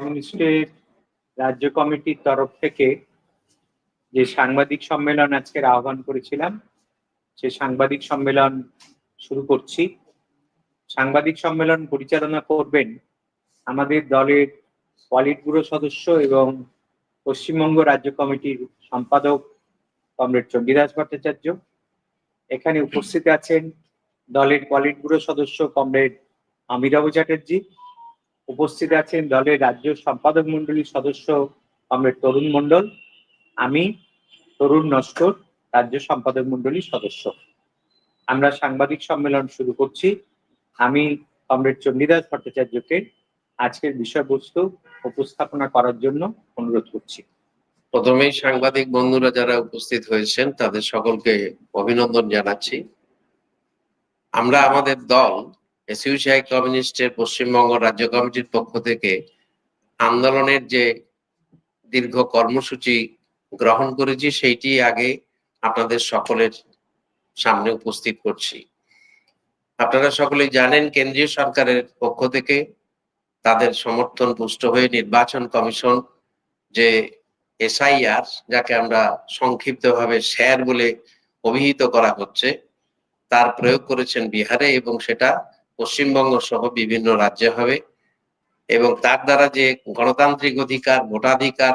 কমিউনিস্টের রাজ্য কমিটির তরফ থেকে যে সাংবাদিক সম্মেলন আজকের আহ্বান করেছিলাম, সে সাংবাদিক সম্মেলন শুরু করছি। সাংবাদিক সম্মেলন পরিচালনা করবেন আমাদের দলের পলিট ব্যুরো সদস্য এবং পশ্চিমবঙ্গ রাজ্য কমিটির সম্পাদক কমরেড চণ্ডীদাস ভট্টাচার্য। এখানে উপস্থিত আছেন দলের পলিট ব্যুরো সদস্য কমরেড অমিতাভ চ্যাটার্জি। উপস্থিত আছেন দলের রাজ্য সম্পাদক মন্ডলীর সদস্য কমরেড তরুণ মন্ডল আমি তরুণ নস্কর, রাজ্য সম্পাদক মন্ডলীর সদস্য। আমরা সাংবাদিক সম্মেলন শুরু করছি। আমি কমরেড চণ্ডীদাস ভট্টাচার্যকে আজকের বিষয়বস্তু উপস্থাপনা করার জন্য অনুরোধ করছি। প্রথমেই সাংবাদিক বন্ধুরা যারা উপস্থিত হয়েছেন, তাদের সকলকে অভিনন্দন জানাচ্ছি। আমরা আমাদের দল এসইউসিআই কমিউনিস্টের পশ্চিমবঙ্গ রাজ্য কমিটির পক্ষ থেকে আন্দোলনের যে দীর্ঘ কর্মসূচি গ্রহণ করেছি, সেইটি আগে আপনাদের সকলের সামনে উপস্থিত করছি। আপনারা সকলেই জানেন, কেন্দ্রীয় সরকারের পক্ষ থেকে তাদের সমর্থন পুষ্ট হয়ে নির্বাচন কমিশন যে এসআইআর, যাকে আমরা সংক্ষিপ্তভাবে স্যার বলে অভিহিত করা হচ্ছে, তার প্রয়োগ করেছেন বিহারে এবং সেটা পশ্চিমবঙ্গ সহ বিভিন্ন রাজ্যে হবে এবং তার দ্বারা যে গণতান্ত্রিক অধিকার ভোটাধিকার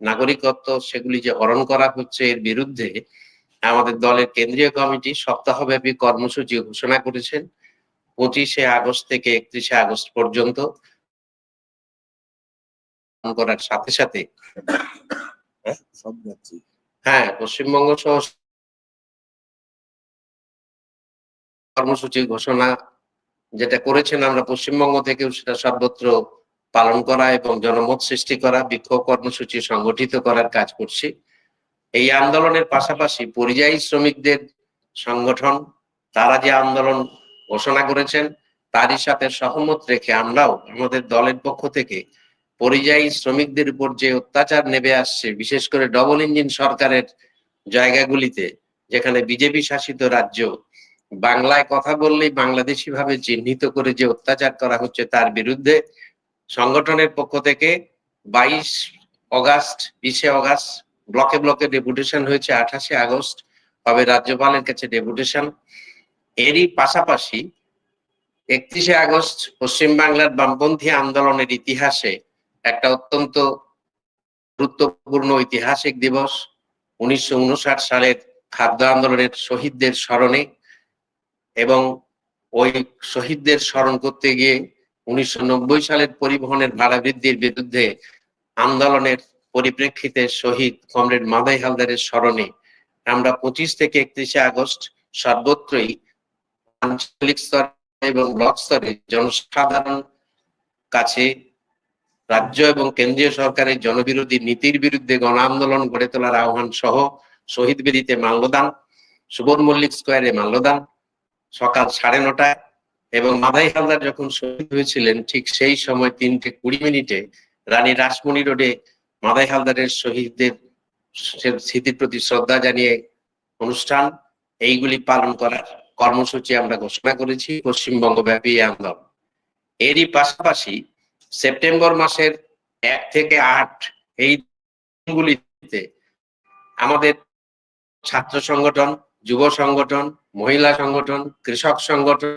নাগরিকত্ব সেগুলি যে হরণ করা হচ্ছে এর বিরুদ্ধে আমাদের দলের কেন্দ্রীয় কমিটি সপ্তাহব্যাপী কর্মসূচি ঘোষণা করেছেন পঁচিশে আগস্ট থেকে একত্রিশে আগস্ট পর্যন্ত। করার সাথে সাথে হ্যাঁ পশ্চিমবঙ্গ সহ কর্মসূচি ঘোষণা যেটা করেছেন আমরা পশ্চিমবঙ্গ থেকেও সেটা সর্বত্র পালন করা এবং জনমত সৃষ্টি করা, বিক্ষোভ কর্মসূচি সংগঠিত করার কাজ করছি। এই আন্দোলনের পাশাপাশি পরিযায়ী শ্রমিকদের সংগঠন, তারা যে আন্দোলন ঘোষণা করেছেন, তারই সাথে সহমত রেখে আমরাও আমাদের দলের পক্ষ থেকে পরিযায়ী শ্রমিকদের উপর যে অত্যাচার নেমে আসছে, বিশেষ করে ডবল ইঞ্জিন সরকারের জায়গাগুলিতে, যেখানে বিজেপি শাসিত রাজ্য বাংলায় কথা বললেই বাংলাদেশি ভাবে চিহ্নিত করে যে অত্যাচার করা হচ্ছে তার বিরুদ্ধে সংগঠনের পক্ষ থেকে বাইশ অগাস্ট, বিশে অগাস্ট, ব্লকে ব্লকে ডেপুটেশন হয়েছে, আঠাশে আগস্ট হবে রাজ্যপালের কাছে ডেপুটেশন। এরই পাশাপাশি একত্রিশে আগস্ট পশ্চিম বাংলার বামপন্থী আন্দোলনের ইতিহাসে একটা অত্যন্ত গুরুত্বপূর্ণ ঐতিহাসিক দিবস। উনিশশো উনষাট সালের খাদ্য আন্দোলনের শহীদদের স্মরণে এবং ওই শহীদদের স্মরণ করতে গিয়ে উনিশশো নব্বই সালের পরিবহনের ভাড়া বৃদ্ধির বিরুদ্ধে আন্দোলনের পরিপ্রেক্ষিতে শহীদ কমরেড মাদাই হালদারের স্মরণে আমরা পঁচিশ থেকে একত্রিশে আগস্ট সর্বত্রই আঞ্চলিক স্তরে এবং ব্লক স্তরে জনসাধারণ কাছে রাজ্য এবং কেন্দ্রীয় সরকারের জনবিরোধী নীতির বিরুদ্ধে গণ আন্দোলন গড়ে তোলার আহ্বান সহ শহীদ বেদিতে মাল্যদান, সুবোধ মল্লিক স্কোয়ারে মাল্যদান সকাল সাড়ে নটায় এবং মাদাই হালদার যখন শহীদ হয়েছিলেন, ঠিক সেই সময় তিনটে কুড়ি মিনিটে রানী রাসমণি রোডে মাদাই হালদারের শহীদদের স্মৃতির প্রতি শ্রদ্ধা জানিয়ে অনুষ্ঠান, এইগুলি পালন করার কর্মসূচি আমরা ঘোষণা করেছি পশ্চিমবঙ্গ ব্যাপী আন্দোলন। এরই পাশাপাশি সেপ্টেম্বর মাসের এক থেকে আট এই দিনগুলিতে আমাদের ছাত্র সংগঠন, যুব সংগঠন মহিলা সংগঠন, কৃষক সংগঠন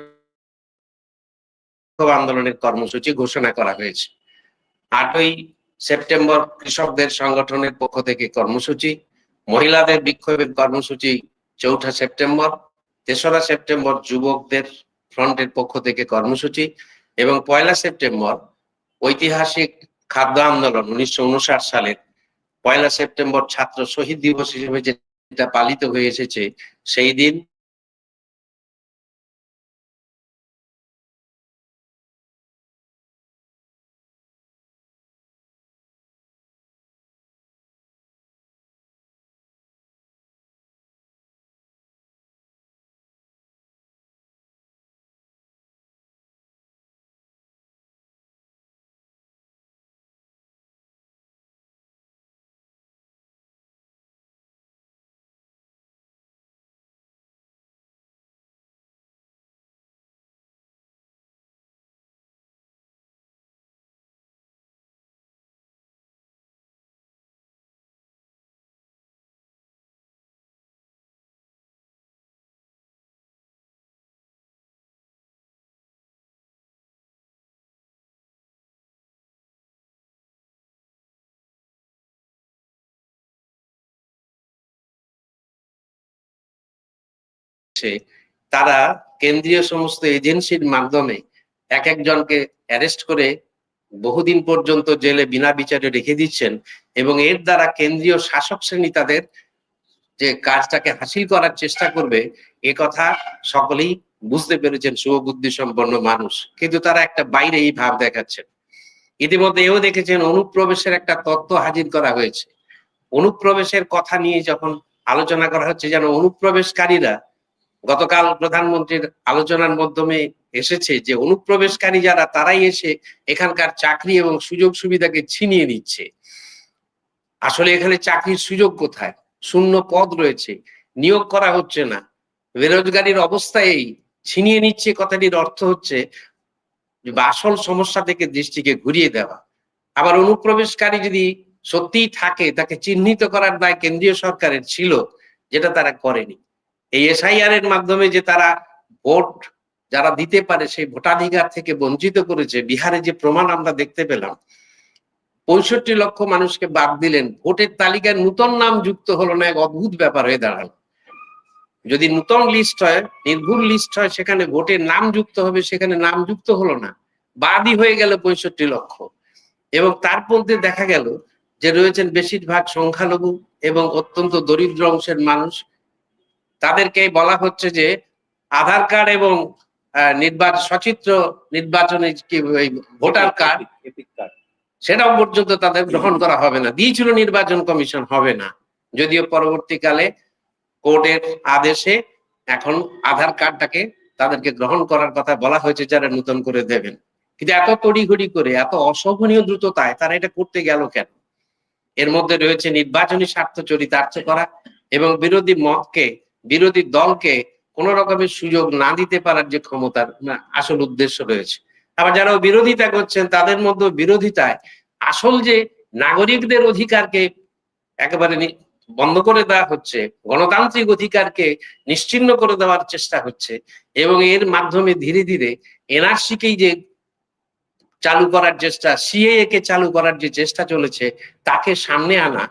আন্দোলনের কর্মসূচি ঘোষণা করা হয়েছে। আটই সেপ্টেম্বর কৃষকদের সংগঠনের পক্ষ থেকে কর্মসূচি, মহিলাদের বিক্ষোভের কর্মসূচি চৌঠা সেপ্টেম্বর, তেসরা সেপ্টেম্বর যুবকদের ফ্রন্টের পক্ষ থেকে কর্মসূচি এবং পয়লা সেপ্টেম্বর ঐতিহাসিক খাদ্য আন্দোলন উনিশশো উনষাট সালের পয়লা সেপ্টেম্বর ছাত্র শহীদ দিবস হিসেবে যেটা পালিত হয়ে এসেছে, সেই দিন তারা কেন্দ্রীয় সমস্ত এজেন্সির মাধ্যমে এক একজনকে অ্যারেস্ট করে বহুদিন পর্যন্ত জেলে বিনা বিচারে রেখে দিচ্ছেন এবং এর দ্বারা কেন্দ্রীয় শাসক শ্রেণি তাদের যে কাজটাকে হাসিল করার চেষ্টা করবে, এ কথা সকলেই বুঝতে পেরেছেন শুভবুদ্ধি সম্পন্ন মানুষ। কিন্তু তারা একটা বাইরে এই ভাব দেখাচ্ছেন। ইতিমধ্যে এও দেখেছেন অনুপ্রবেশের একটা তত্ত্ব হাজির করা হয়েছে। অনুপ্রবেশের কথা নিয়ে যখন আলোচনা করা হচ্ছে, যেন অনুপ্রবেশকারীরা গতকাল প্রধানমন্ত্রীর আলোচনার মাধ্যমে এসেছে যে অনুপ্রবেশকারী যারা, তারাই এসে এখানকার চাকরি এবং সুযোগ সুবিধাকে ছিনিয়ে নিচ্ছে। আসলে এখানে চাকরির সুযোগ কোথায়? শূন্য পদ রয়েছে, নিয়োগ করা হচ্ছে না। বেরোজগারির অবস্থা এই, ছিনিয়ে নিচ্ছে কথাটির অর্থ হচ্ছে আসল সমস্যা থেকে দৃষ্টিকে ঘুরিয়ে দেওয়া। আবার অনুপ্রবেশকারী যদি সত্যিই থাকে, তাকে চিহ্নিত করার দায় কেন্দ্রীয় সরকারের ছিল, যেটা তারা করেনি। এই এসআইআর এর মাধ্যমে যে তারা ভোট যারা দিতে পারে, সেই ভোটাধিকার থেকে বঞ্চিত করেছে, বিহারে যে প্রমাণ আমরা দেখতে পেলাম, পঁয়ষট্টি লক্ষ মানুষকে বাদ দিলেন, ভোটের তালিকায় নূতন নাম যুক্ত হলো না, এক অদ্ভুত ব্যাপার হয়ে দাঁড়াল। যদি নূতন লিস্ট হয়, নির্ভুল লিস্ট হয়, সেখানে ভোটের নাম যুক্ত হবে, সেখানে নাম যুক্ত হলো না, বাদই হয়ে গেল পঁয়ষট্টি লক্ষ। এবং তার মধ্যে দেখা গেল যে রয়েছেন বেশিরভাগ সংখ্যালঘু এবং অত্যন্ত দরিদ্র অংশের মানুষ তাদেরকে বলা হচ্ছে যে আধার কার্ড এবং নির্বাচন সচিত্র নির্বাচনে ভোটার কার্ড কার্ড। সেটাও পর্যন্ত তাদের গ্রহণ করা হবে না। দিয়েছিল নির্বাচন কমিশন হবে না। যদিও পরবর্তীকালে কোর্টের আদেশে এখন আধার কার্ডটাকে তাদেরকে গ্রহণ করার কথা বলা হয়েছে যারা নতুন করে দেবেন। কিন্তু এত তড়িঘড়ি করে এত অশোভনীয় দ্রুততায় তারা এটা করতে গেল কেন? এর মধ্যে রয়েছে নির্বাচনী স্বার্থ চরিতার্থ করা এবং বিরোধী মতকে বিরোধী দলকে কোন রকমের সুযোগ না দিতে পারার যে ক্ষমতার আসল উদ্দেশ্য রয়েছে। আবার যারা বিরোধিতা করছেন, তাদের মধ্যে বিরোধিতায় আসল যে নাগরিকদের অধিকারকে একেবারে বন্ধ করে দেওয়া হচ্ছে, গণতান্ত্রিক অধিকারকে নিশ্চিন্ন করে দেওয়ার চেষ্টা হচ্ছে এবং এর মাধ্যমে ধীরে ধীরে এনআরসিকেই যে চালু করার চেষ্টা, সিএএ কে চালু করার যে চেষ্টা চলেছে, তাকে সামনে আনা,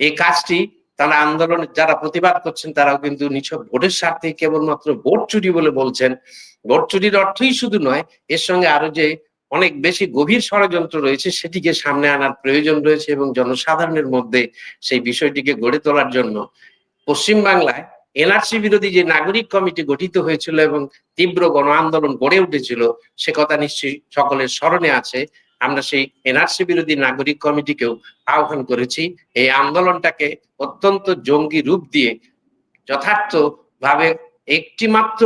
এই কাজটি তারা আন্দোলন, যারা প্রতিবাদ করছেন, তারাও কিন্তু নিছক ভোটের স্বার্থে কেবলমাত্র ভোট চুরি বলে বলছেন। ভোট চুরির অর্থই শুধু নয়, এর সঙ্গে আরও যে অনেক বেশি গভীর ষড়যন্ত্র রয়েছে, সেটিকে সামনে আনার প্রয়োজন রয়েছে এবং জনসাধারণের মধ্যে সেই বিষয়টিকে গড়ে তোলার জন্য। পশ্চিমবাংলায় এনআরসি বিরোধী যে নাগরিক কমিটি গঠিত হয়েছিল এবং তীব্র গণ আন্দোলন গড়ে উঠেছিল, সে কথা নিশ্চয়ই সকলের স্মরণে আছে। আমরা সেই এনআরসি বিরোধী নাগরিক কমিটিকেও আহ্বান করেছি, এই আন্দোলনটাকে অত্যন্ত জঙ্গি রূপ দিয়ে যথার্থ ভাবে একটি মাত্র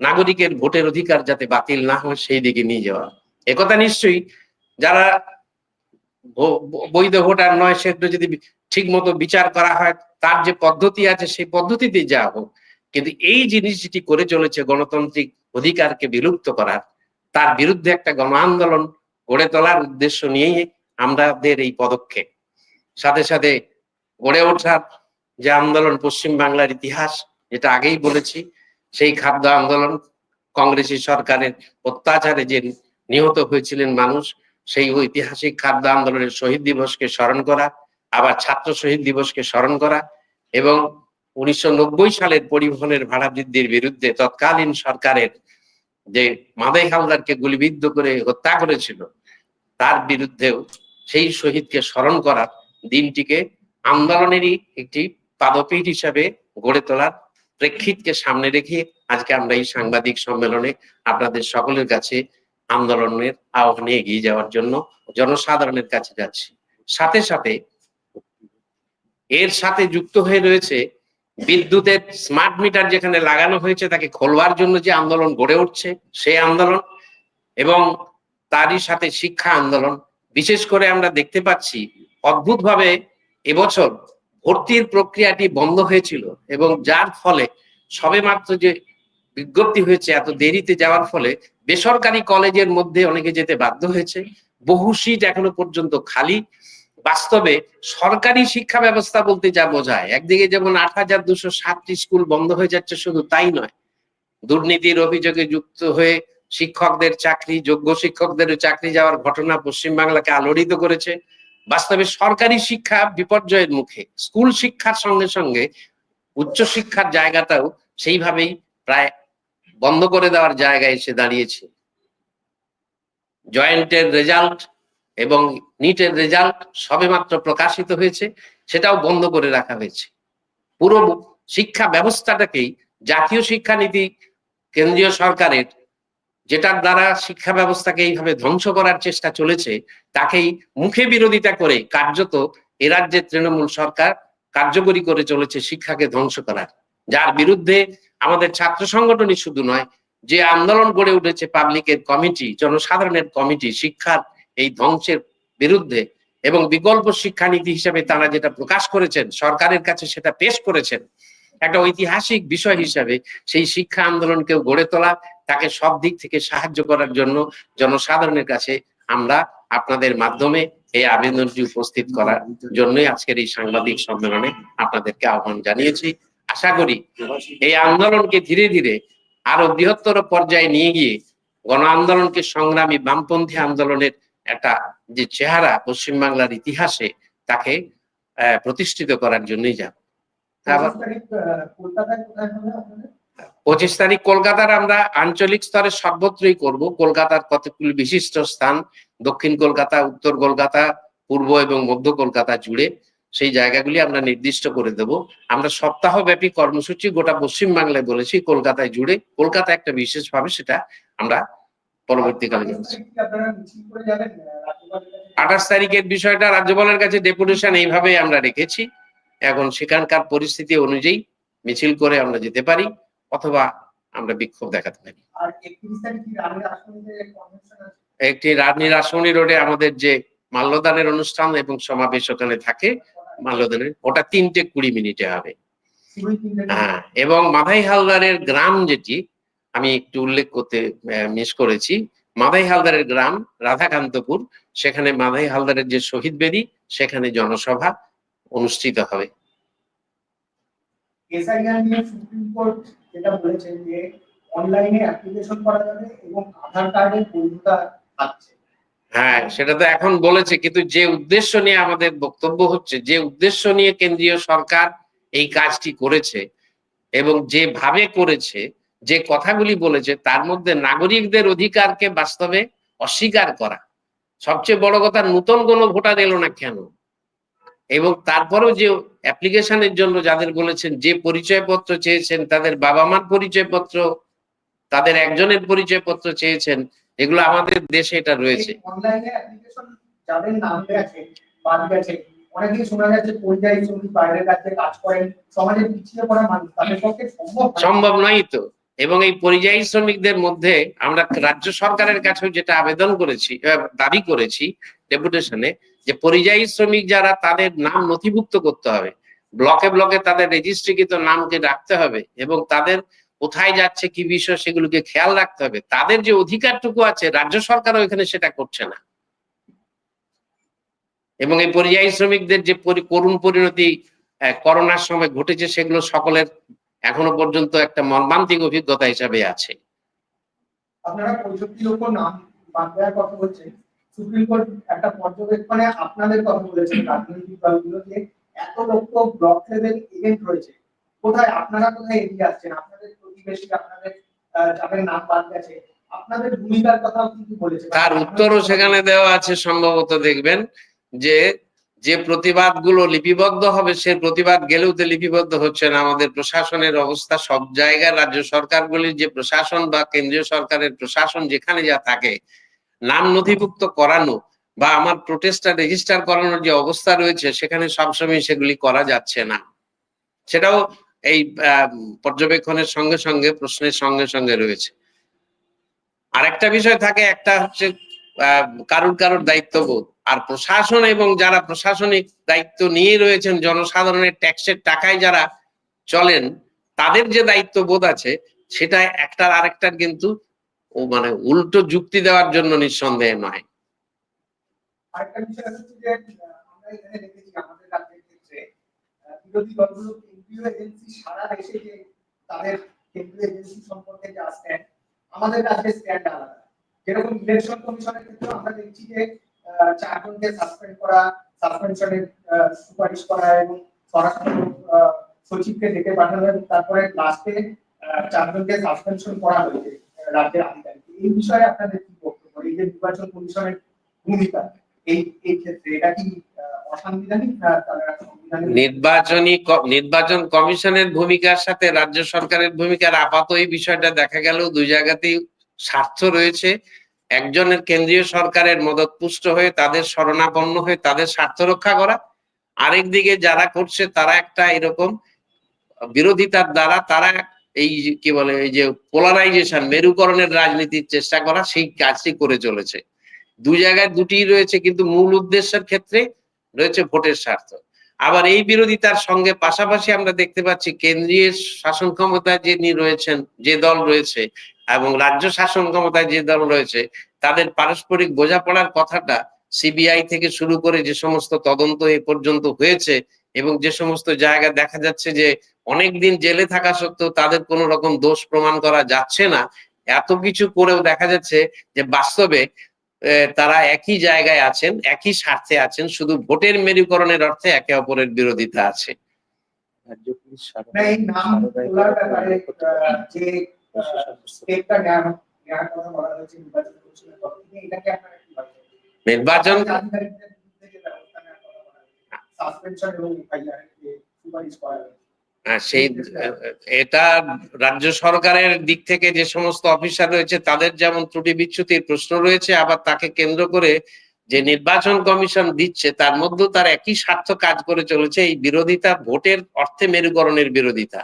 নাগরিকের ভোটের অধিকার যাতে বাতিল না হয়, সেই দিকে নিয়ে যাওয়া। একথা নিশ্চয়ই, যারা বৈধ ভোটার নয়, সেগুলো যদি ঠিক মতো বিচার করা হয়, তার যে পদ্ধতি আছে, সেই পদ্ধতিতে যাওয়া হোক, কিন্তু এই জিনিস যেটি করে চলেছে গণতান্ত্রিক অধিকারকে বিলুপ্ত করার। তার বিরুদ্ধে একটা গণ আন্দোলন গড়ে তোলার উদ্দেশ্য নিয়েই আমাদের এই পদক্ষেপ। সাথে সাথে গড়ে ওঠার যে আন্দোলন পশ্চিম বাংলার ইতিহাস, যেটা আগেই বলেছি, সেই খাদ্য আন্দোলন কংগ্রেসী সরকারের অত্যাচারে যে নিহত হয়েছিলেন মানুষ, সেই ঐতিহাসিক খাদ্য আন্দোলনের শহীদ দিবসকে স্মরণ করা, আবার ছাত্র শহীদ দিবসকে স্মরণ করা এবং উনিশশো নব্বই সালের পরিবহনের ভাড়া বৃদ্ধির বিরুদ্ধে তৎকালীন সরকারের যে মাদাই হালদারকে গুলিবিদ্ধ করে হত্যা করেছিল, তার বিরুদ্ধেও সেই শহীদকে স্মরণ করার দিনটিকে আন্দোলনেরই একটি পাদপীঠ হিসাবে গড়ে তোলার প্রেক্ষিতকে সামনে রেখে আজকে আমরা এই সাংবাদিক সম্মেলনে আপনাদের সকলের কাছে আন্দোলনের আহ্বানে এগিয়ে যাওয়ার জন্য জনসাধারণের কাছে যাচ্ছি। সাথে সাথে এর সাথে যুক্ত হয়ে রয়েছে বিদ্যুতের স্মার্ট মিটার যেখানে লাগানো হয়েছে, তাকে খোলবার জন্য যে আন্দোলন গড়ে উঠছে, সেই আন্দোলন এবং তারই সাথে শিক্ষা আন্দোলন। বিশেষ করে আমরা দেখতে পাচ্ছি, অদ্ভুতভাবে এবছর ভর্তির প্রক্রিয়াটি বন্ধ হয়েছিল এবং যার ফলে সবেমাত্র যে বিজ্ঞপ্তি হয়েছে এত দেরিতে যাওয়ার ফলে বেসরকারি কলেজের মধ্যে অনেকে যেতে বাধ্য হয়েছে। বহু সিট এখনও পর্যন্ত খালি। বাস্তবে সরকারি শিক্ষা ব্যবস্থা বলতে যা বোঝায়, একদিকে যেমন আট হাজার দুশো সাতটি স্কুল বন্ধ হয়ে যাচ্ছে, শুধু তাই নয়, দুর্নীতির অভিযোগে যুক্ত হয়ে শিক্ষকদের চাকরি, যোগ্য শিক্ষকদের চাকরি যাওয়ার ঘটনা পশ্চিমবাংলাকে আলোড়িত করেছে। বাস্তবে সরকারি শিক্ষা বিপর্যয়ের মুখে, স্কুল শিক্ষার সঙ্গে সঙ্গে উচ্চ শিক্ষার জায়গাটাও সেইভাবেই প্রায় বন্ধ করে দেওয়ার জায়গায় এসে দাঁড়িয়েছে। জয়েন্টের রেজাল্ট এবং নিটের রেজাল্ট সবেমাত্র প্রকাশিত হয়েছে, সেটাও বন্ধ করে রাখা হয়েছে। পুরো শিক্ষা ব্যবস্থাটাকেই জাতীয় শিক্ষানীতি কেন্দ্রীয় সরকারের যেটার দ্বারা শিক্ষা ব্যবস্থাকে এইভাবে ধ্বংস করার চেষ্টা চলেছে, তাকেই মুখে বিরোধিতা করে কার্যত এ রাজ্যের তৃণমূল সরকার কার্যকরী করে চলেছে শিক্ষাকে ধ্বংস করার। যার বিরুদ্ধে আমাদের ছাত্র সংগঠনই শুধু নয়, যে আন্দোলন গড়ে উঠেছে পাবলিকের কমিটি, জনসাধারণের কমিটি, শিক্ষার এই ধ্বংসের বিরুদ্ধে এবং বিকল্প শিক্ষানীতি হিসেবে তারা যেটা প্রকাশ করেছেন, সরকারের কাছে সেটা পেশ করেছেন, একটা ঐতিহাসিক বিষয় হিসাবে সেই শিক্ষা আন্দোলনকেও গড়ে তোলা, তাকে সব দিক থেকে সাহায্য করার জন্য জনসাধারণের কাছে আমরা আপনাদের মাধ্যমে এই আবেদনটি উপস্থিত করার জন্যই আজকের এই সাংবাদিক সম্মেলনে আপনাদেরকে আহ্বান জানিয়েছি। আশা করি এই আন্দোলনকে ধীরে ধীরে আরও বৃহত্তর পর্যায়ে নিয়ে গিয়ে গণ আন্দোলনকে সংগ্রামী বামপন্থী আন্দোলনের একটা যে চেহারা পশ্চিমবাংলার ইতিহাসে তাকে প্রতিষ্ঠিত করার জন্যই যাব পঁচিশ তারিখ কলকাতার আমরা আঞ্চলিক স্তরে সর্বত্রই করব। কলকাতার কতগুলি বিশিষ্ট স্থান? দক্ষিণ কলকাতা উত্তর কলকাতা পূর্ব এবং মধ্য কলকাতা জুড়ে সেই জায়গাগুলি আমরা নির্দিষ্ট করে দেব। আমরা সপ্তাহব্যাপী কর্মসূচি গোটা পশ্চিম বাংলায় বলেছি কলকাতায় জুড়ে। কলকাতা একটা বিশেষভাবে সেটা আমরা পরবর্তীকালে? আঠাশ তারিখের বিষয়টা রাজ্যপালের কাছে ডেপুটেশন এইভাবেই আমরা রেখেছি। এখন সেখানকার পরিস্থিতি অনুযায়ী মিছিল করে আমরা যেতে পারি অথবা আমরা বিক্ষোভ দেখাতে পারি। আসনে একটি রাজনী রাসমণি রোডে আমাদের যে মাল্যদানের অনুষ্ঠান এবং সমাবেশ ওখানে থাকে মাল্যদানের ওটা তিনটে কুড়ি মিনিটে হবে। হ্যাঁ এবং মাধাই হালদারের গ্রাম যেটি আমি একটু উল্লেখ করতে মিস করেছি। মাধাই হালদারের গ্রাম রাধাকান্তপুর সেখানে মাধাই হালদারের যে শহীদ বেদি সেখানে জনসভা অনুষ্ঠিত হবে। এসআইআর নিয়ে সুপ্রিম কোর্ট যেটা বলেছেন যে অনলাইনে অ্যাপ্লিকেশন করা যাবে এবং আধার কার্ডের বৈধতা থাকছে। হ্যাঁ সেটা তো এখন বলেছে কিন্তু যে উদ্দেশ্য নিয়ে আমাদের বক্তব্য হচ্ছে যে উদ্দেশ্য নিয়ে কেন্দ্রীয় সরকার এই কাজটি করেছে এবং যেভাবে করেছে যে কথাগুলি বলেছে তার মধ্যে নাগরিকদের অধিকারকে বাস্তবে অস্বীকার করা। সবচেয়ে বড় কথা নতুন কোনো ভোটার এলো না কেন? এবং তারপরেও যে অ্যাপ্লিকেশনের জন্য যাদের বলেছেন যে পরিচয়পত্র চেয়েছেন তাদের বাবা মার পরিচয়পত্র তাদের একজনের পরিচয়পত্র চেয়েছেন এগুলো আমাদের দেশে এটা রয়েছে। অনলাইনে অ্যাপ্লিকেশন যাদের নাম গেছে বাদ গেছে অনেকেই শোনা যাচ্ছে পরিযায়ী শ্রমিক বাইরের কাছে কাজ করেন সমাজের পিছিয়ে পড়া মানুষ তাদের পক্ষে সম্ভব সম্ভব নয় তো। এবং এই পরিযায়ী শ্রমিকদের মধ্যে আমরা রাজ্য সরকারের কাছেও যেটা আবেদন করেছি দাবি করেছি ডেপুটেশনে যে পরিযায়ী শ্রমিক যারা তাদের নাম নথিভুক্ত করতে হবে। ব্লকে ব্লকে তাদের রেজিস্ট্রিকৃত নামকে রাখতে হবে এবং তাদের কোথায় যাচ্ছে, কি বিষয় সেগুলোকে খেয়াল রাখতে হবে। তাদের যে অধিকারটুকু আছে, রাজ্য সরকারও এখানে সেটা করছে না। এবং এই পরিযায়ী শ্রমিকদের যে করুণ পরিণতি করোনার সময় ঘটেছে সেগুলো সকলের এখনও পর্যন্ত একটা মর্মান্তিক অভিজ্ঞতা হিসাবে আছে। আপনারা পঁয়ষট্টি লক্ষ নাম বাদ দেওয়ার কথা বলছেন সুপ্রিম কোর্ট একটা পর্যবেক্ষণে আপনাদের কথা বলেছেন রাজনৈতিক এত লক্ষ ব্লক লেভেল এজেন্ট রয়েছে। কোথায়? আপনারা কোথায় এগিয়ে আসছেন? আপনাদের প্রতিবেশী আপনাদের যাদের নাম বাদ গেছে আপনাদের ভূমিকার কথাও কিন্তু বলেছে? তার উত্তরও সেখানে দেওয়া আছে সম্ভবত দেখবেন যে যে প্রতিবাদগুলো লিপিবদ্ধ হবে, সে প্রতিবাদ গেলেও তো লিপিবদ্ধ হচ্ছে না। আমাদের প্রশাসনের অবস্থা সব জায়গায়, রাজ্য সরকারগুলির যে প্রশাসন বা কেন্দ্রীয় সরকারের প্রশাসন যেখানে যা থাকে, নাম নথিভুক্ত করানো বা আমার প্রোটেস্টটা রেজিস্টার করানোর যে অবস্থা রয়েছে, সেখানে সবসময় সেগুলি করা যাচ্ছে না। সেটাও এই পর্যবেক্ষণের সঙ্গে সঙ্গে, প্রশ্নের সঙ্গে সঙ্গে রয়েছে। আরেকটা বিষয় থাকে, একটা হচ্ছে কারুর কারুর দায়িত্ববোধ। আর প্রশাসন এবং যারা প্রশাসনিক দায়িত্ব নিয়ে রয়েছেন, জনসাধারণের ট্যাক্সের টাকায় যারা চলেন, তাদের যে দায়িত্ববোধ আছে, সেটা একটার আরেকটার কিন্তু, ও মানে উল্টো যুক্তি দেওয়ার জন্য নিঃসন্দেহে নয়। আমাদের রাজ্যের স্ট্যান্ড আলাদা। যেরকম ইলেকশন কমিশনের ক্ষেত্রে আমরা দেখছি যে চারজনকে সাসপেন্ড করা সাসপেনশনের সুপারিশ করা এবং স্বরাষ্ট্র সচিবকে ডেকে পাঠানো তারপরে লাস্টে চারজনকে সাসপেনশন করা হয়েছে রাজ্যের আধিকারিক। এই বিষয়ে আপনাদের কি বক্তব্য? এই যে নির্বাচন কমিশনের ভূমিকা, এই এই ক্ষেত্রে এটা কি নির্বাচনী নির্বাচন কমিশনের ভূমিকার সাথে রাজ্য সরকারের ভূমিকার আপাত এই বিষয়টা দেখা গেল, দুই জায়গাতেই স্বার্থ রয়েছে। একজনের কেন্দ্রীয় সরকারের মদতপুষ্ট হয়ে তাদের শরণাপন্ন হয়ে তাদের স্বার্থ রক্ষা করা আরেক দিকে যারা করছে তারা একটা এরকম বিরোধিতার দ্বারা তারা এই কি বলে, এই যে পোলারাইজেশন মেরুকরণের রাজনীতির চেষ্টা করা, সেই কাজটি করে চলেছে। দুই জায়গায় দুটি রয়েছে, কিন্তু মূল উদ্দেশ্যের ক্ষেত্রে রয়েছে ভোটের স্বার্থ। আবার এই বিরোধিতার সঙ্গে পাশাপাশি আমরা দেখতে পাচ্ছি কেন্দ্রীয় শাসন ক্ষমতায় যিনি রয়েছেন, যে দল রয়েছে এবং রাজ্য শাসন ক্ষমতায় যে দল রয়েছে, তাদের পারস্পরিক বোঝাপড়ার কথাটা সিবিআই থেকে শুরু করে যে সমস্ত তদন্ত এ পর্যন্ত হয়েছে এবং যে সমস্ত জায়গা দেখা যাচ্ছে যে অনেক দিন জেলে থাকা সত্ত্বেও তাদের কোনো রকম দোষ প্রমাণ করা যাচ্ছে না। এত কিছু করেও দেখা যাচ্ছে যে বাস্তবে তারা একই জায়গায় আছেন একই স্বার্থে আছেন শুধু ভোটের মেরুকরণের অর্থে একে অপরের বিরোধিতা আছে। নির্বাচন সাসপেনশন এবং সেই এটা রাজ্য সরকারের দিক থেকে যে সমস্ত অফিসার রয়েছে, তাদের যেমন ত্রুটি বিচ্যুতির প্রশ্ন রয়েছে, আবার তাকে কেন্দ্র করে যে নির্বাচন কমিশন দিচ্ছে, তার মধ্যেও তার একই স্বার্থ কাজ করে চলেছে, এই বিরোধিতা, ভোটের অর্থে মেরুকরণের বিরোধিতা।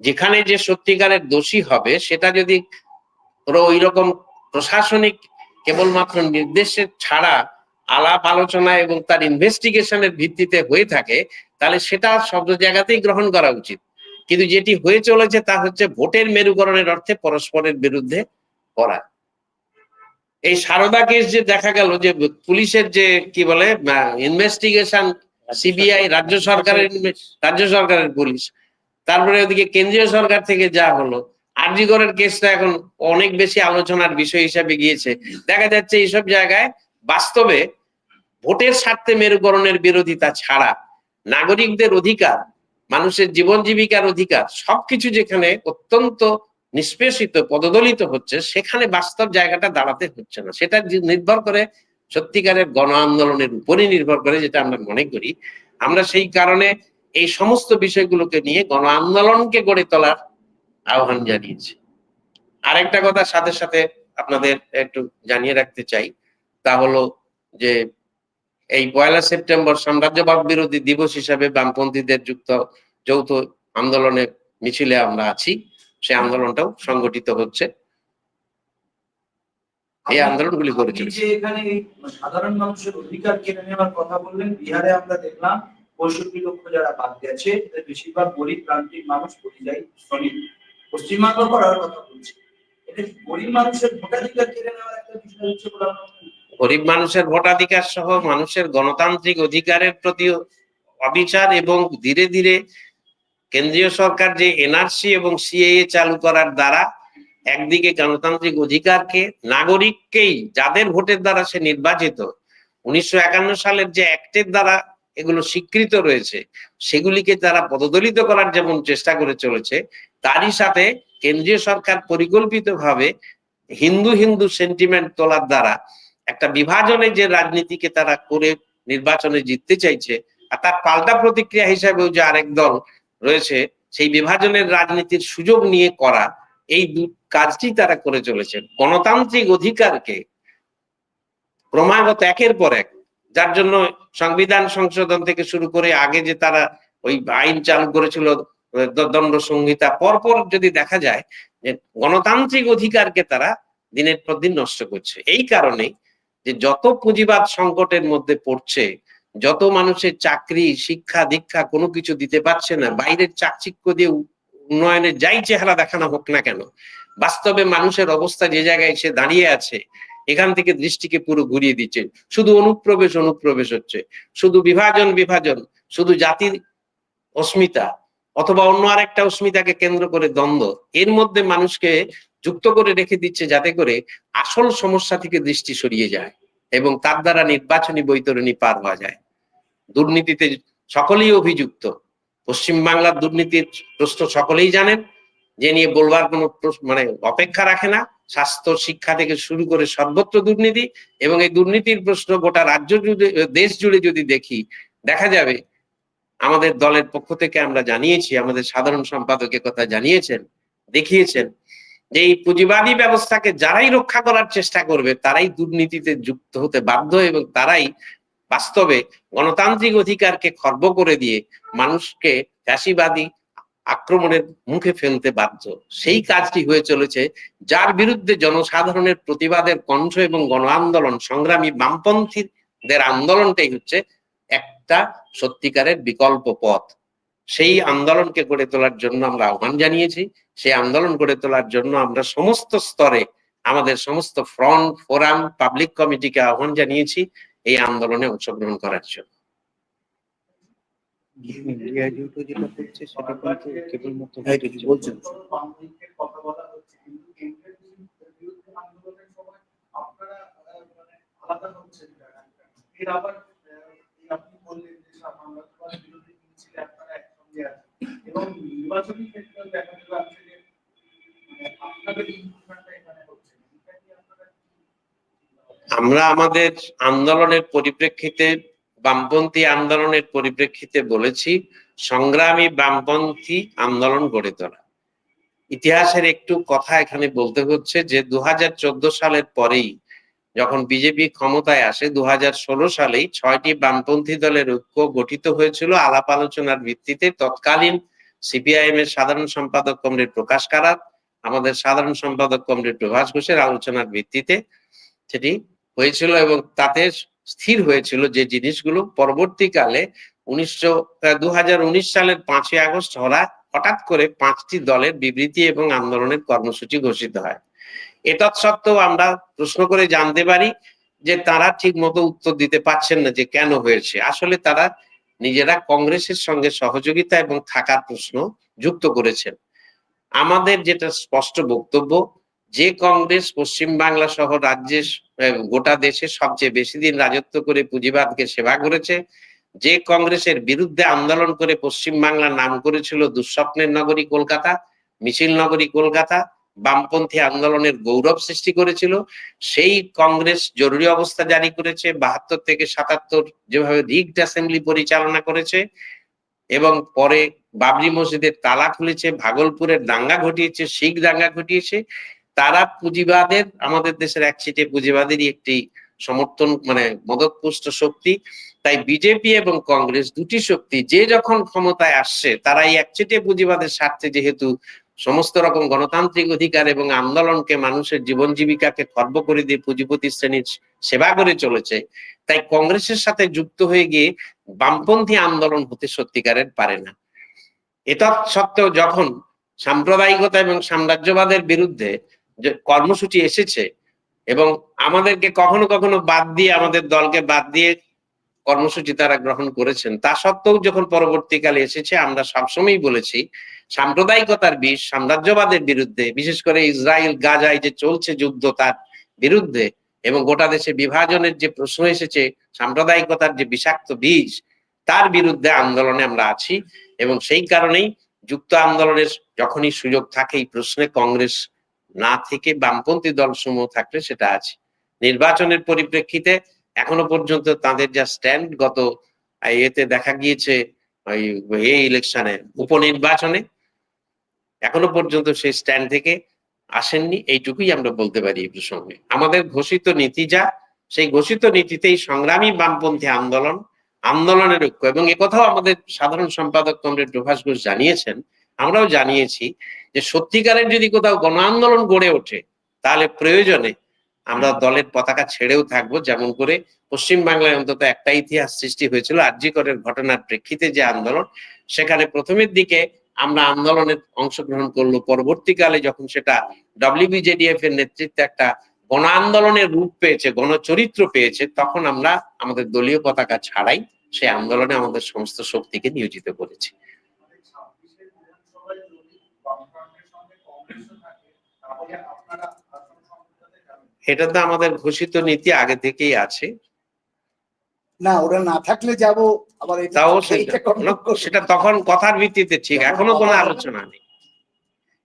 যেখানে যে সত্যিকারের দোষী হবে, সেটা যদি ওই রকম প্রশাসনিক কেবলমাত্র নির্দেশের ছাড়া আলাপ আলোচনা এবং তার ইনভেস্টিগেশনের ভিত্তিতে হয়ে থাকে তাহলে সেটা সব জায়গাতেই গ্রহণ করা উচিত। কিন্তু যেটি হয়ে চলেছে তা হচ্ছে ভোটের মেরুকরণের অর্থে পরস্পরের বিরুদ্ধে করা এই সারদা কেস যে দেখা গেল যে পুলিশের যে কি বলে ইনভেস্টিগেশন সিবিআই রাজ্য সরকারের রাজ্য সরকারের পুলিশ। তারপরে ওদিকে কেন্দ্রীয় সরকার থেকে যা হলো আরজিগড়ের কেসটা এখন অনেক বেশি আলোচনার বিষয় হিসাবে গিয়েছে। দেখা যাচ্ছে এইসব জায়গায় বাস্তবে ভোটের স্বার্থে মেরুকরণের বিরোধিতা ছাড়া নাগরিকদের অধিকার, মানুষের জীবন জীবিকার অধিকার, সবকিছু যেখানে অত্যন্ত নিষ্পেষিত, পদদলিত হচ্ছে, সেখানে বাস্তব জায়গাটা দাঁড়াতে হচ্ছে না। সেটা নির্ভর করে সত্যিকারের গণ আন্দোলনের উপরই নির্ভর করে, যেটা আমরা মনে করি। আমরা সেই কারণে এই সমস্ত বিষয়গুলোকে নিয়ে গণ আন্দোলনকে গড়ে তোলার আহ্বান জানিয়েছি। আরেকটা কথা সাথে সাথে আপনাদের একটু জানিয়ে রাখতে চাই, তা হলো যে এই পয়লা সেপ্টেম্বর সাম্রাজ্যবাদ বিরোধী দিবস হিসাবে বামপন্থীদের যুক্ত যৌথ আন্দোলনে মিছিলে আমরা আছি। সেই আন্দোলনটাও সংগঠিত হচ্ছে। এই আন্দোলনগুলি গড়ে আপনি চলেছে। এখানে সাধারণ মানুষের অধিকার কেড়ে নেওয়ার কথা বললেন বিহারে আমরা দেখলাম পঁয়ষট্টি লক্ষ যারা বাদ গেছে বেশিরভাগ গরিব প্রান্তিক মানুষ পরিযায়ী শ্রমিক। পশ্চিমবঙ্গ করার কথা বলছি। এটা গরিব মানুষের ভোটাধিকার কেড়ে নেওয়ার একটা বিষয় হচ্ছে বলে? গরিব মানুষের ভোটাধিকার সহ মানুষের গণতান্ত্রিক অধিকারের প্রতি অবিচার এবং ধীরে ধীরে কেন্দ্রীয় সরকার যে এনআরসি এবং সিএএ চালু করার দ্বারা একদিকে গণতান্ত্রিক অধিকারকে, নাগরিককেই যাদের ভোটের দ্বারা সে নির্বাচিত, উনিশশো একান্ন সালের যে অ্যাক্টের দ্বারা এগুলো স্বীকৃত রয়েছে, সেগুলিকে তারা পদদলিত করার যেমন চেষ্টা করে চলেছে, তারই সাথে কেন্দ্রীয় সরকার পরিকল্পিতভাবে হিন্দু হিন্দু সেন্টিমেন্ট তোলার দ্বারা একটা বিভাজনের যে রাজনীতিকে তারা করে নির্বাচনে জিততে চাইছে, আর তার পাল্টা প্রতিক্রিয়া হিসাবেও যে আরেক দল রয়েছে, সেই বিভাজনের রাজনীতির সুযোগ নিয়ে করা এই কাজটি তারা করে চলেছে। গণতান্ত্রিক অধিকারকে ক্রমাগত একের পর এক, যার জন্য সংবিধান সংশোধন থেকে শুরু করে আগে যে তারা ওই আইন চালু করেছিল দণ্ড সংহিতা, পরপর যদি দেখা যায় যে গণতান্ত্রিক অধিকারকে তারা দিনের পর দিন নষ্ট করছে। এই কারণে যে যত পুঁজিবাদ সংকটের মধ্যে পড়ছে, যত মানুষের চাকরি, শিক্ষা, দীক্ষা কোনো কিছু দিতে পারছে না, বাইরের চাকচিক্য দিয়ে উন্নয়নের যাই চেহারা দেখানো হোক না কেন, বাস্তবে মানুষের অবস্থা যে জায়গায় এসে দাঁড়িয়ে আছে, এখান থেকে দৃষ্টিকে পুরো ঘুরিয়ে দিচ্ছে। শুধু অনুপ্রবেশ অনুপ্রবেশ হচ্ছে। শুধু বিভাজন বিভাজন, শুধু জাতির অস্মিতা, অথবা অন্য আরেকটা অস্মিতাকে কেন্দ্র করে দ্বন্দ্ব, এর মধ্যে মানুষকে যুক্ত করে রেখে দিচ্ছে যাতে করে আসল সমস্যা থেকে দৃষ্টি সরিয়ে যায় এবং তার দ্বারা নির্বাচনী বৈতরণী পার হওয়া যায়। দুর্নীতিতে সকলেই অভিযুক্ত। পশ্চিম বাংলার দুর্নীতির প্রশ্ন সকলেই জানেন। যে নিয়ে বলবার কোনো মানে অপেক্ষা রাখে না। স্বাস্থ্য, শিক্ষা থেকে শুরু করে সর্বত্র দুর্নীতি এবং এই দুর্নীতির প্রশ্ন গোটা রাজ্য জুড়ে, দেশ জুড়ে যদি দেখি, দেখা যাবে আমাদের দলের পক্ষ থেকে আমরা জানিয়েছি, আমাদের সাধারণ সম্পাদকের কথা জানিয়েছেন, দেখিয়েছেন। যে এই পুঁজিবাদী ব্যবস্থাকে যারাই রক্ষা করার চেষ্টা করবে, তারাই দুর্নীতিতে যুক্ত হতে বাধ্য এবং তারাই বাস্তবে গণতান্ত্রিক অধিকারকে খর্ব করে দিয়ে মানুষকে ফ্যাসিবাদী আক্রমণের মুখে ফেলতে বাধ্য। সেই কাজটি হয়ে চলেছে, যার বিরুদ্ধে জনসাধারণের প্রতিবাদের কণ্ঠ এবং গণ আন্দোলন সংগ্রামী বামপন্থীদের আন্দোলনটাই হচ্ছে একটা সত্যিকারের বিকল্প পথ। সেই আন্দোলনকে গড়ে তোলার জন্য আমরা আহ্বান জানিয়েছি। সেই আন্দোলন গড়ে তোলার জন্য আমরা সমস্ত স্তরে আমাদের সমস্ত ফ্রন্ট, ফোরাম, পাবলিক কমিটিকে আহ্বান জানিয়েছি এই আন্দোলনে অংশগ্রহণ করার জন্য। ইন্ডিয়া জুটো আমরা আমাদের আন্দোলনের পরিপ্রেক্ষিতে, বামপন্থী আন্দোলনের পরিপ্রেক্ষিতে বলেছি, সংগ্রামী বামপন্থী আন্দোলন গড়ে তোলা। ইতিহাসের একটু কথা এখানে বলতে হচ্ছে যে দু হাজার চোদ্দ সালের পরেই যখন বিজেপি ক্ষমতায় আসে, দুহাজার ষোলো সালেই ছয়টি বামপন্থী দলের ঐক্য গঠিত হয়েছিল আলাপ আলোচনার ভিত্তিতে। তৎকালীন সিপিআইএম এর সাধারণ সম্পাদক কমরেড প্রকাশ কারাত, আমাদের সাধারণ সম্পাদক কমরেড প্রভাস ঘোষের আলোচনার ভিত্তিতে সেটি হয়েছিল এবং তাতে স্থির হয়েছিল যে জিনিসগুলো পরবর্তীকালে উনিশশো দু সালের পাঁচই আগস্ট হরা হঠাৎ করে পাঁচটি দলের বিবৃতি এবং আন্দোলনের কর্মসূচি ঘোষিত হয়। এটা সত্ত্বেও আমরা প্রশ্ন করে জানতে পারি যে তারা ঠিক মতো উত্তর দিতে পারছেন না যে কেন হয়েছে। আসলে তারা নিজেরা কংগ্রেসের সঙ্গে সহযোগিতা এবং থাকার প্রশ্ন যুক্ত করেছেন। আমাদের যেটা স্পষ্ট বক্তব্য যে কংগ্রেস পশ্চিম বাংলা সহ রাজ্যে আহ, গোটা দেশে সবচেয়ে বেশি দিন রাজত্ব করে পুঁজিবাদকে সেবা করেছে যে কংগ্রেসের বিরুদ্ধে আন্দোলন করে পশ্চিম বাংলার নাম করেছিল দুঃস্বপ্নের নগরী কলকাতা মিছিল নগরী কলকাতা বামপন্থী আন্দোলনের গৌরব সৃষ্টি করেছিল। সেই কংগ্রেস জরুরি অবস্থা জারি করেছে, বাহাত্তর থেকে সাতাত্তর যেভাবে রিগড অ্যাসেম্বলি পরিচালনা করেছে এবং পরে বাবরি মসজিদের তালা খুলেছে, ভাগলপুরের দাঙ্গা ঘটিয়েছে, শিখ দাঙ্গা ঘটিয়েছে। তারা পুঁজিবাদের, আমাদের দেশের এক সিটে পুঁজিবাদেরই একটি সমর্থন মানে মদতপুষ্ট শক্তি। তাই বিজেপি এবং কংগ্রেস দুটি শক্তি যে যখন ক্ষমতায় আসছে তারা এই একচেটে পুঁজিবাদের স্বার্থে যেহেতু সমস্ত রকম গণতান্ত্রিক অধিকার এবং আন্দোলনকে মানুষের জীবন জীবিকাকে খর্ব করে দিয়ে পুঁজিপতি শ্রেণির সেবা করে চলেছে। তাই কংগ্রেসের সাথে যুক্ত হয়ে গিয়ে বামপন্থী আন্দোলন হতে সত্যিকারের পারে না। এটা সত্ত্বেও যখন সাম্প্রদায়িকতা এবং সাম্রাজ্যবাদের বিরুদ্ধে যে কর্মসূচি এসেছে এবং আমাদেরকে কখনো কখনো বাদ দিয়ে আমাদের দলকে বাদ দিয়ে কর্মসূচি তারা গ্রহণ করেছেন, তা সত্ত্বেও যখন পরবর্তীকালে এসেছে, আমরা সবসময়ই বলেছি সাম্প্রদায়িকতার বিষ, সাম্রাজ্যবাদের বিরুদ্ধে, বিশেষ করে ইসরায়েল গাজায় যে চলছে যুদ্ধ তার বিরুদ্ধে এবং গোটা দেশে বিভাজনের যে প্রশ্ন এসেছে, সাম্প্রদায়িকতার যে বিষাক্ত বীজ তার বিরুদ্ধে আন্দোলনে আমরা আছি এবং সেই কারণেই যুক্ত আন্দোলনের যখনই সুযোগ থাকে, এই প্রশ্নে কংগ্রেস না থেকে বামপন্থী দল সমূহ থাকলে সেটা আছে। নির্বাচনের পরিপ্রেক্ষিতে এখনও পর্যন্ত তাদের যা স্ট্যান্ড গত এতে দেখা গিয়েছে এই ইলেকশনে, উপনির্বাচনে এখনও পর্যন্ত সেই স্ট্যান্ড থেকে আসেননি, এইটুকুই আমরা বলতে পারি এই প্রসঙ্গে। আমাদের ঘোষিত নীতি যা, সেই ঘোষিত নীতিতেই সংগ্রামী বামপন্থী আন্দোলন, আন্দোলনের ঐক্য, এবং একথাও আমাদের সাধারণ সম্পাদক কমরেড প্রভাস ঘোষ জানিয়েছেন, আমরাও জানিয়েছি যে সত্যিকারের যদি কোথাও গণ আন্দোলন গড়ে ওঠে, তাহলে প্রয়োজনে আমরা দলের পতাকা ছেড়েও থাকব, যেমন করে পশ্চিম বাংলায় অন্তত একটা ইতিহাস সৃষ্টি হয়েছিল আরজিকরের ঘটনার প্রেক্ষিতে যে আন্দোলন, সেখানে প্রথমের দিকে আমরা আন্দোলনের অংশগ্রহণ করল। পরবর্তীকালে যখন সেটা ডব্লিউবিজেডিএফ এর নেতৃত্বে একটা গণ আন্দোলনের রূপ পেয়েছে, গণচরিত্র পেয়েছে, তখন আমরা আমাদের দলীয় পতাকা ছাড়াই সেই আন্দোলনে আমাদের সমস্ত শক্তিকে নিয়োজিত করেছি। এটা তো আমাদের ঘোষিত নীতি আগে থেকেই আছে। না, ওরা না থাকলে যাব সেটা তখন কথার ভিত্তিতে ঠিক এখনও কোনো আলোচনা নেই।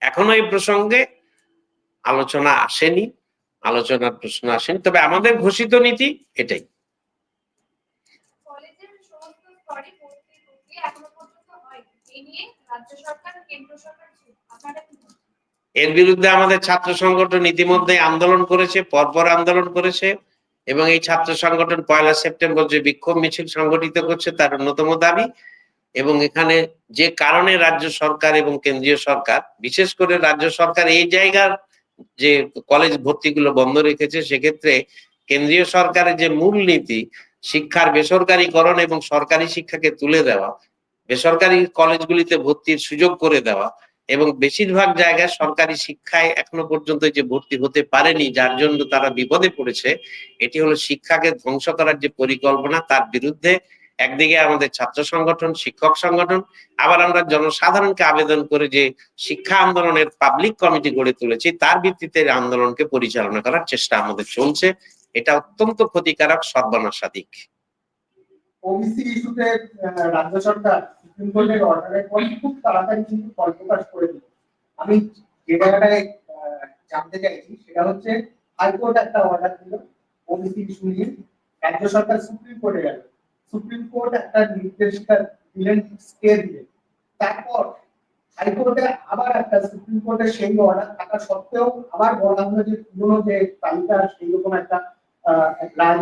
এখনও এই প্রসঙ্গে আলোচনা আসেনি আলোচনার প্রশ্ন আসেনি। তবে আমাদের ঘোষিত নীতি এটাই। কলেজের সমস্ত স্তরে ভর্তি প্রক্রিয়া এখনও পর্যন্ত হয়নি। এই নিয়ে রাজ্য সরকার ও কেন্দ্র সরকার চুপ। আপনারা কি বলছেন? এর বিরুদ্ধে আমাদের ছাত্র সংগঠন ইতিমধ্যে আন্দোলন করেছে পরপর আন্দোলন করেছে। এবং এই ছাত্র সংগঠন পয়লা সেপ্টেম্বর যে বিক্ষোভ মিছিল সংগঠিত করছে তার অন্যতম দাবি, এবং এখানে যে কারণে রাজ্য সরকার এবং কেন্দ্রীয় সরকার, বিশেষ করে রাজ্য সরকার এই জায়গার যে কলেজ ভর্তিগুলো বন্ধ রেখেছে, সেক্ষেত্রে কেন্দ্রীয় সরকারের যে মূল নীতি শিক্ষার বেসরকারীকরণ এবং সরকারি শিক্ষাকে তুলে দেওয়া, বেসরকারি কলেজগুলিতে ভর্তির সুযোগ করে দেওয়া এবং বেশিরভাগ জায়গায় সরকারি শিক্ষায় এখনও পর্যন্ত যে ভর্তি হতে পারেনি, যার জন্য তারা বিপদে পড়েছে, এটি হলো শিক্ষাকে ধ্বংস করার যে পরিকল্পনা, তার বিরুদ্ধে একদিকে আমাদের ছাত্র সংগঠন, শিক্ষক সংগঠন, আবার আমরা জনসাধারণকে আবেদন করে যে শিক্ষা আন্দোলনের পাবলিক কমিটি গড়ে তুলেছি, তার ভিত্তিতে আন্দোলনকে পরিচালনা করার চেষ্টা আমাদের চলছে। এটা অত্যন্ত ক্ষতিকারক সর্বনাশা দিক ওবিসি ইস্যুতে রাজ্য সরকার সুপ্রিম কোর্টের অর্ডারের পর খুব তাড়াতাড়ি কিন্তু ফল প্রকাশ করে দিল আমি যে জায়গাটায় জানতে চাইছি সেটা হচ্ছে হাইকোর্ট একটা অর্ডার দিল ওবিসি ইস্যু নিয়ে। রাজ্য সরকার সুপ্রিম কোর্টে গেল। সুপ্রিম কোর্ট একটা নির্দেশিকা দিলেন স্টে দিলেন। তারপর হাইকোর্টে আবার একটা সুপ্রিম কোর্টের সেই অর্ডার থাকা সত্ত্বেও আবার বলা হলো যে পুরনো যে তালিকা সেই রকম একটা আহ, রায়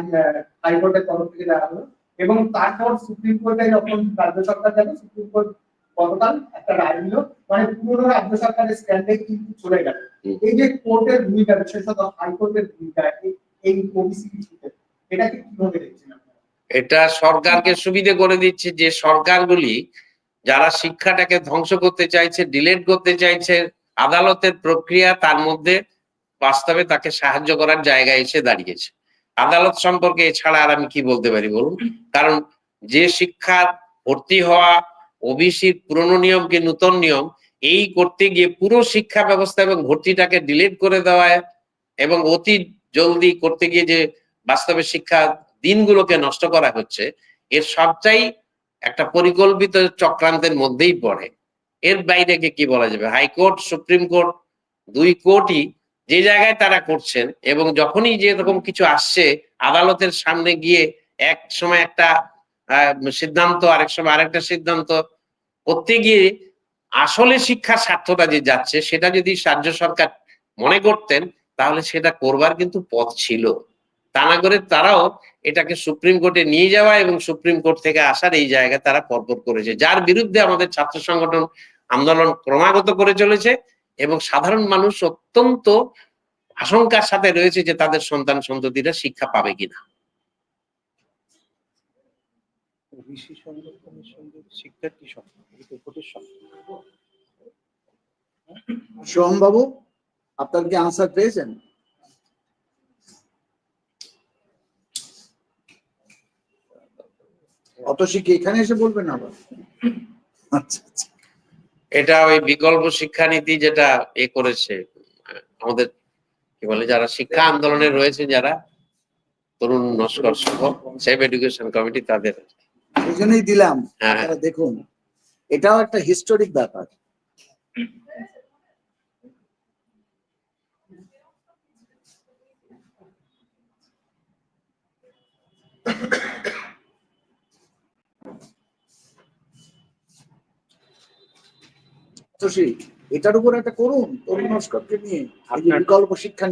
হাইকোর্টের তরফ থেকে দেওয়া হলো। এবং তারপর সুপ্রিম কোর্টে যখন রাজ্য সরকার যাবে সুপ্রিম কোর্ট গতকাল একটা রায় দিল মানে পুরনো রাজ্য সরকারের স্ট্যান্ডে কিন্তু চলে গেল। এই যে কোর্টের ভূমিকা বিশেষত হাইকোর্টের ভূমিকা এই- ওবিসি ইস্যুতে এটাকে কীভাবে দেখছেন এটা সরকারকে সুবিধে করে দিচ্ছে যে সরকারগুলি যারা শিক্ষাটাকে ধ্বংস করতে চাইছে ডিলেট করতে চাইছে আদালতের প্রক্রিয়া তার মধ্যে বাস্তবে তাকে সাহায্য করার জায়গায় এসে দাঁড়িয়েছে। আদালত সম্পর্কে এছাড়া আর আমি কি বলতে পারি বলুন? কারণ যে শিক্ষার ভর্তি হওয়া, ওবিসির পুরনো নিয়মকে নতুন নিয়ম, এই করতে গিয়ে পুরো শিক্ষা ব্যবস্থা এবং ভর্তিটাকে ডিলেট করে দেওয়ায় এবং অতি জলদি করতে গিয়ে যে বাস্তবে শিক্ষা দিনগুলোকে নষ্ট করা হচ্ছে, এর সবটাই একটা পরিকল্পিত চক্রান্তের মধ্যেই পড়ে। এর বাইরে কি বলা যাবে? হাইকোর্ট, সুপ্রিম কোর্ট, দুই কোর্টই যে জায়গায় তারা করছেন এবং যখনই যে রকম কিছু আসছে, আদালতের সামনে গিয়ে এক সময় একটা সিদ্ধান্ত, আরেক সময় আরেকটা সিদ্ধান্ত করতে গিয়ে আসলে শিক্ষার স্বার্থটা যে যাচ্ছে, সেটা যদি রাজ্য সরকার মনে করতেন, তাহলে সেটা করবার কিন্তু পথ ছিল। তা না করে তারাও এটাকে সুপ্রিম কোর্টে নিয়ে যাওয়া এবং সুপ্রিম কোর্ট থেকে আসার এই জায়গা তারা পরপর করেছে। যার বিরুদ্ধে আমাদের ছাত্র সংগঠন আন্দোলন ক্রমাগত করে চলেছে এবং সাধারণ মানুষ অত্যন্ত আশঙ্কার সাথে রয়েছে যে তাদের সন্তান সন্ততিরা শিক্ষা পাবে কিনা। সঙ্গে শিক্ষার কি সোহম বাবু আপনার কি আনসার পেয়েছেন? অত শিখে এখানে এসে বলবেন আবার। আচ্ছা আচ্ছা। এটা ওই বিকল্প শিক্ষানীতি যেটা এ করেছে আমাদের কি বলে যারা শিক্ষা আন্দোলনে রয়েছে যারা তরুণ নস্কর সহ সেভ এডুকেশন কমিটি তাদের এই জন্যই দিলাম হ্যাঁ। আপনারা দেখুন এটাও একটা হিস্টোরিক ব্যাপার। সেই এটার উপর একটা করুন তরুণ নিয়ে বিকল্প শিক্ষা